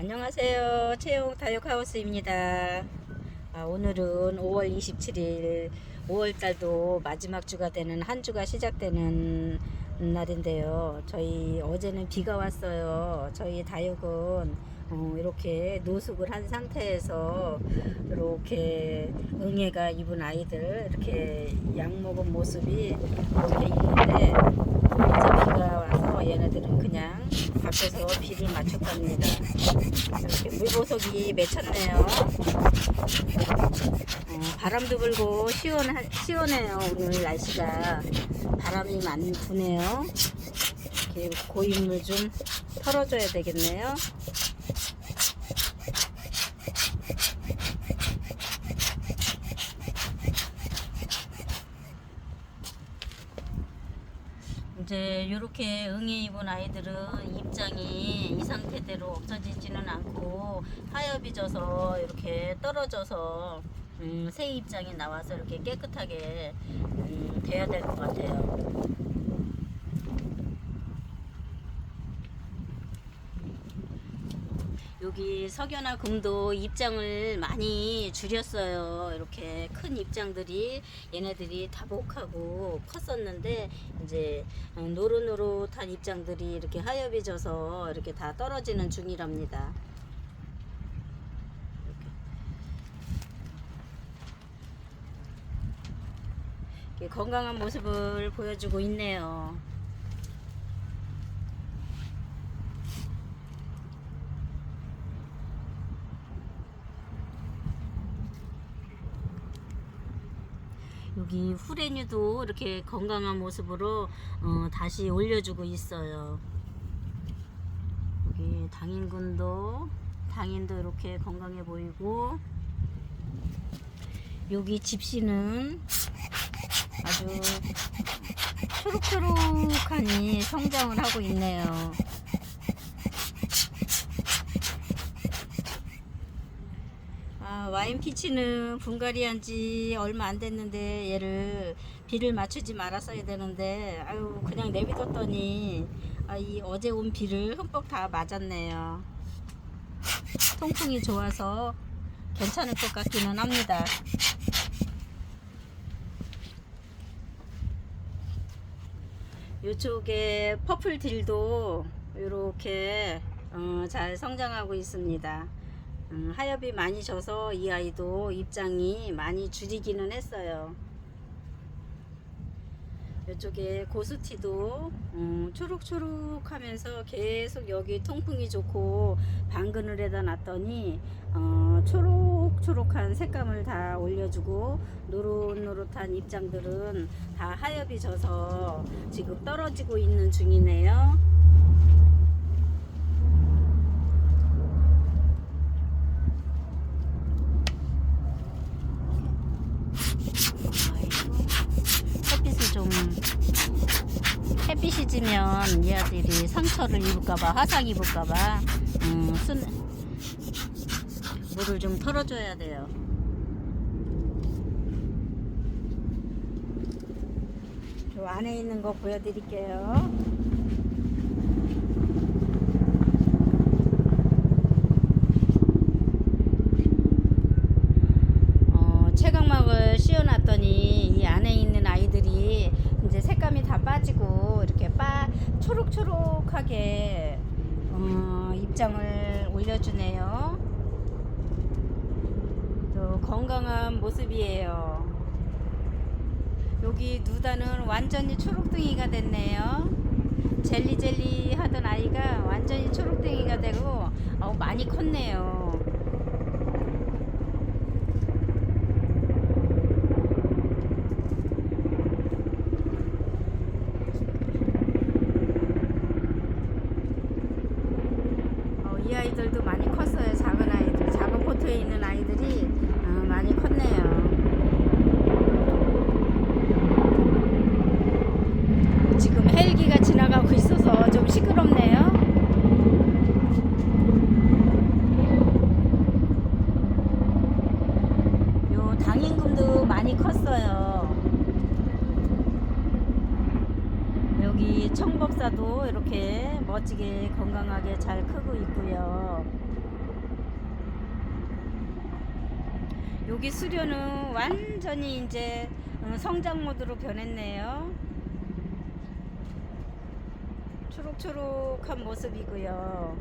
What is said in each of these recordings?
안녕하세요. 채용 다육하우스입니다. 아, 오늘은 5월 27일, 5월 달도 마지막 주가 되는 한 주가 시작되는 날인데요. 저희 어제는 비가 왔어요. 저희 다육은 어, 이렇게 노숙을 한 상태에서 이렇게 응애가 입은 아이들 이렇게 약 먹은 모습이 이렇게 있는데 이제 비가 와서 얘네들은 그냥 밖에서 비를 맞췄답니다. 이렇게 물보석이 맺혔네요. 어, 바람도 불고 시원 시원해요. 오늘 날씨가 바람이 많이 부네요. 이렇게 고인물 좀 털어줘야 되겠네요. 이제 이렇게 응애 입은 아이들은 입장이 이 상태대로 없어지지는 않고 하엽이 져서 이렇게 떨어져서 음, 새 입장이 나와서 이렇게 깨끗하게 음, 돼야 될 것 같아요. 여기 석연화 금도 입장을 많이 줄였어요. 이렇게 큰 입장들이 얘네들이 다복하고 컸었는데 이제 어, 노릇노릇한 입장들이 이렇게 하엽이 져서 이렇게 다 떨어지는 중이랍니다. 이렇게 건강한 모습을 보여주고 있네요. 여기 후레뉴도 이렇게 건강한 모습으로 어, 다시 올려주고 있어요. 여기 당인군도 당인도 이렇게 건강해 보이고 여기 집시는 아주 초록초록하니 성장을 하고 있네요. 아, 와인 피치는 분갈이 한 지 얼마 안 됐는데 얘를 비를 맞추지 말았어야 되는데 아유 그냥 내비뒀더니 아, 이 어제 온 비를 흠뻑 다 맞았네요. 통풍이 좋아서 괜찮을 것 같기는 합니다. 이쪽에 퍼플 딜도 이렇게 어, 잘 성장하고 있습니다. 음, 하엽이 많이 져서 이 아이도 입장이 많이 줄이기는 했어요. 이쪽에 고스티도 음, 초록초록 하면서 계속 여기 통풍이 좋고 방그늘에다 놨더니 어, 초록초록한 색감을 다 올려주고 노릇노릇한 입장들은 다 하엽이 져서 지금 떨어지고 있는 중이네요. 햇빛을 좀 햇빛이 지면 이 아들이 상처를 입을까봐 화상 입을까봐 음, 순, 물을 좀 털어줘야 돼요. 저 안에 있는 거 보여드릴게요. 어, 채광막을 씌워놨더니 이 안에 있는 아이들이 이제 색감이 다 빠지고 이렇게 빠 초록초록하게 어, 입장을 올려주네요. 또 건강한 모습이에요. 여기 누다는 완전히 초록둥이가 됐네요. 젤리젤리 하던 아이가 완전히 초록둥이가 되고 어, 많이 컸네요. 어, 이 아이들도 많이 컸어요. 작은 아이들, 작은 포트에 있는 아이들이 어, 많이 컸네요. 여기 청법사도 이렇게 멋지게 건강하게 잘 크고 있고요. 여기 수려는 완전히 이제 어, 성장 모드로 변했네요. 초록초록한 모습이고요.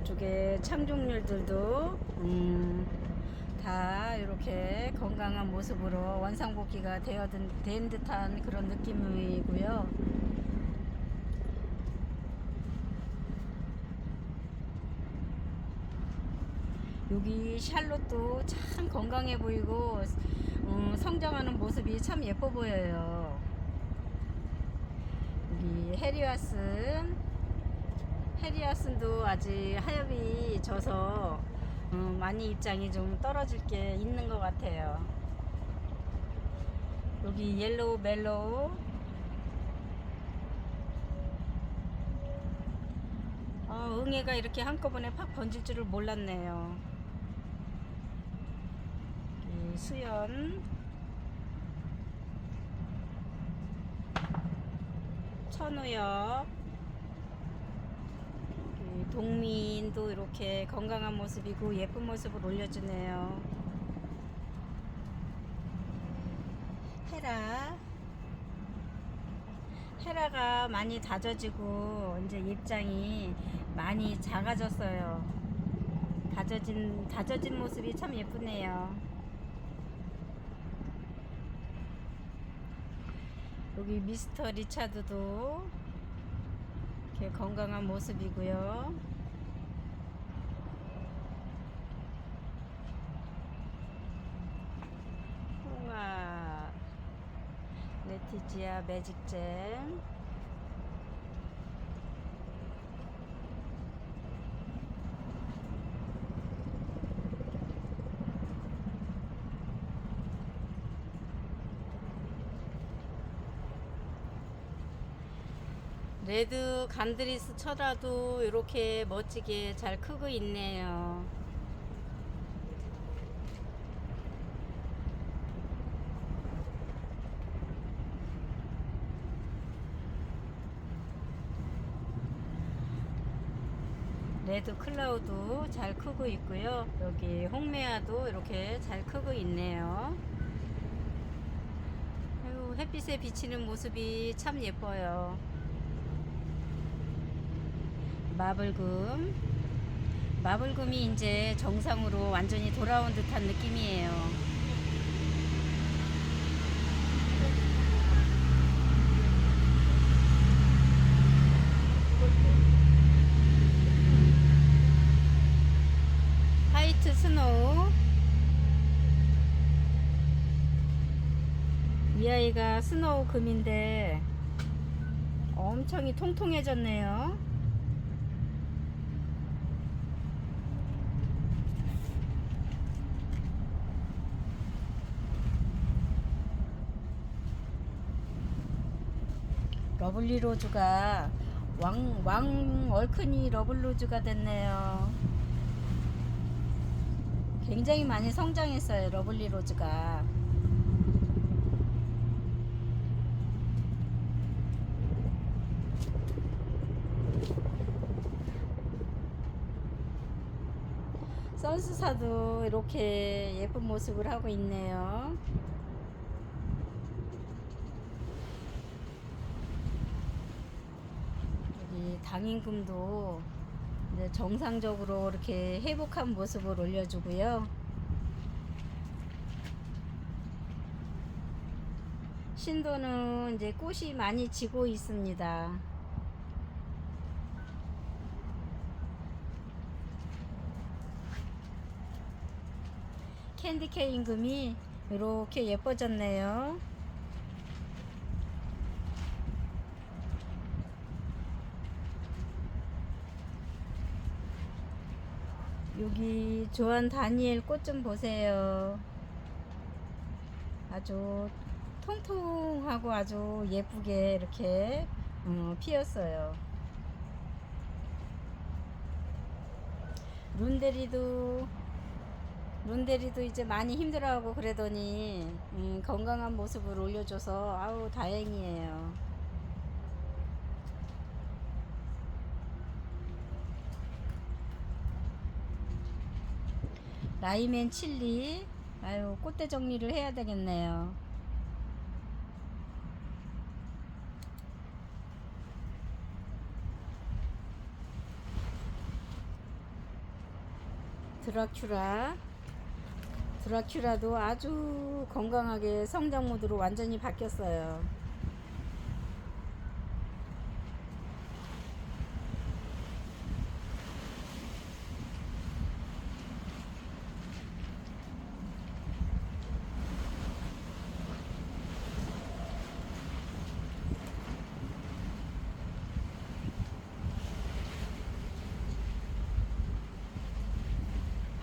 이쪽에 창종률들도 음. 다 이렇게 건강한 모습으로 원상복귀가 되어든, 된 듯한 그런 느낌이고요. 여기 샬롯도 참 건강해 보이고 음, 성장하는 모습이 참 예뻐 보여요. 여기 해리와슨 해리와슨도 아직 하엽이 져서 음, 많이 입장이 좀 떨어질 게 있는 것 같아요. 여기 옐로우 멜로우 아, 응애가 이렇게 한꺼번에 팍 번질 줄을 몰랐네요. 이 수연 천우엽 이 동민도 이렇게 건강한 모습이고 예쁜 모습을 올려주네요. 헤라 헤라가 많이 다져지고 이제 입장이 많이 작아졌어요. 다져진 다져진 모습이 참 예쁘네요. 여기 미스터 리차드도 건강한 모습이고요. 홍아 레티지아 매직잼 레드 간드리스 쳐라도 이렇게 멋지게 잘 크고 있네요. 레드 클라우드 잘 크고 있고요. 여기 홍메아도 이렇게 잘 크고 있네요. 햇빛에 비치는 모습이 참 예뻐요. 마블금. 마블금이 이제 정상으로 완전히 돌아온 듯한 느낌이에요. 화이트 스노우. 이 아이가 스노우 금인데 엄청이 통통해졌네요. 러블리 로즈가 왕, 왕 얼큰이 러블 로즈가 됐네요. 굉장히 많이 성장했어요, 러블리 로즈가. 선수사도 이렇게 예쁜 모습을 하고 있네요. 여기 당임금도 이제 정상적으로 이렇게 회복한 모습을 올려주고요. 신도는 이제 꽃이 많이 지고 있습니다. 캔디케 임금이 이렇게 예뻐졌네요. 여기 조한 다니엘 꽃 좀 보세요. 아주 통통하고 아주 예쁘게 이렇게 어, 피었어요. 룬데리도 룬데리도 이제 많이 힘들어하고 그러더니 음, 건강한 모습을 올려줘서 아우 다행이에요. 라이맨 칠리 아유 꽃대 정리를 해야 되겠네요. 드라큐라 드라큐라도 아주 건강하게 성장 모드로 완전히 바뀌었어요.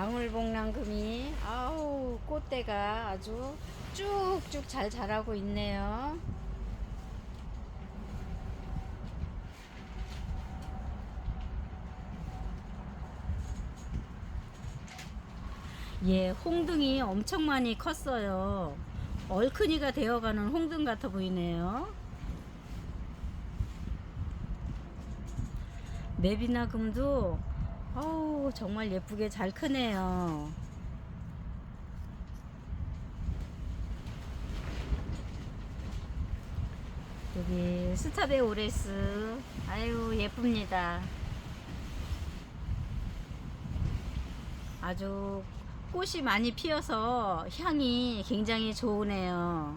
방울복랑금이 아우 꽃대가 아주 쭉쭉 잘 자라고 있네요. 예, 홍등이 엄청 많이 컸어요. 얼큰이가 되어가는 홍등 같아 보이네요. 맵이나 금도 어우 정말 예쁘게 잘 크네요. 여기 스타베 오레스 아유 예쁩니다. 아주 꽃이 많이 피어서 향이 굉장히 좋으네요.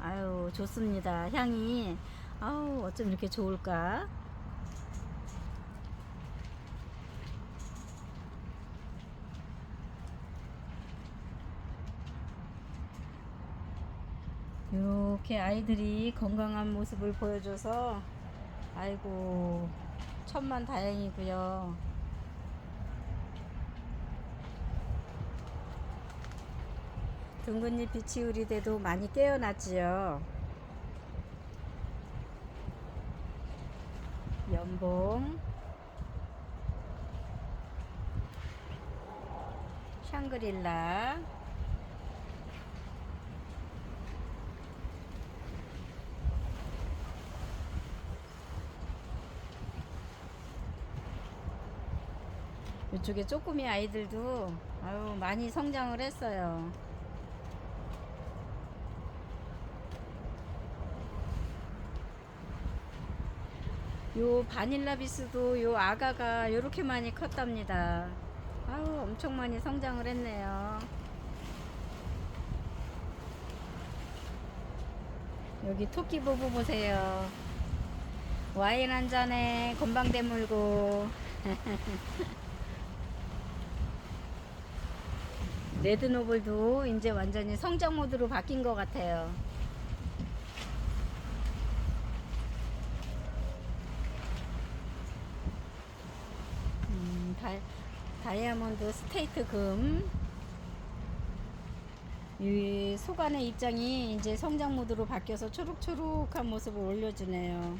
아유 좋습니다. 향이 아우 어쩜 이렇게 좋을까? 이렇게 아이들이 건강한 모습을 보여줘서 아이고 천만 다행이고요. 둥근잎 비치우리 대도 많이 깨어났지요. 연봉 샹그릴라 이쪽에 쪼꾸미 아이들도 아유 많이 성장을 했어요. 요 바닐라비스도 요 아가가 요렇게 많이 컸답니다. 아유 엄청 많이 성장을 했네요. 여기 토끼 부부 보세요. 와인 한 잔에 건방대 물고 레드노블도 이제 완전히 성장 모드로 바뀐 것 같아요. 음, 다, 다이아몬드 스테이트 금. 이 소간의 입장이 이제 성장 모드로 바뀌어서 초록초록한 모습을 올려주네요.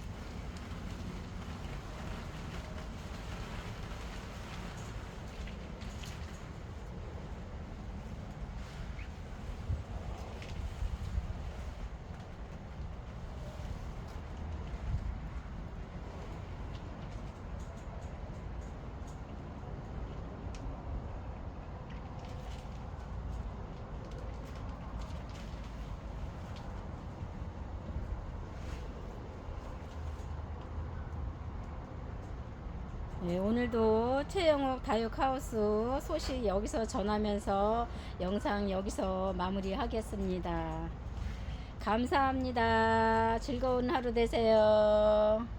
네, 오늘도 최영옥 다육하우스 소식 여기서 전하면서 영상 여기서 마무리하겠습니다. 감사합니다. 즐거운 하루 되세요.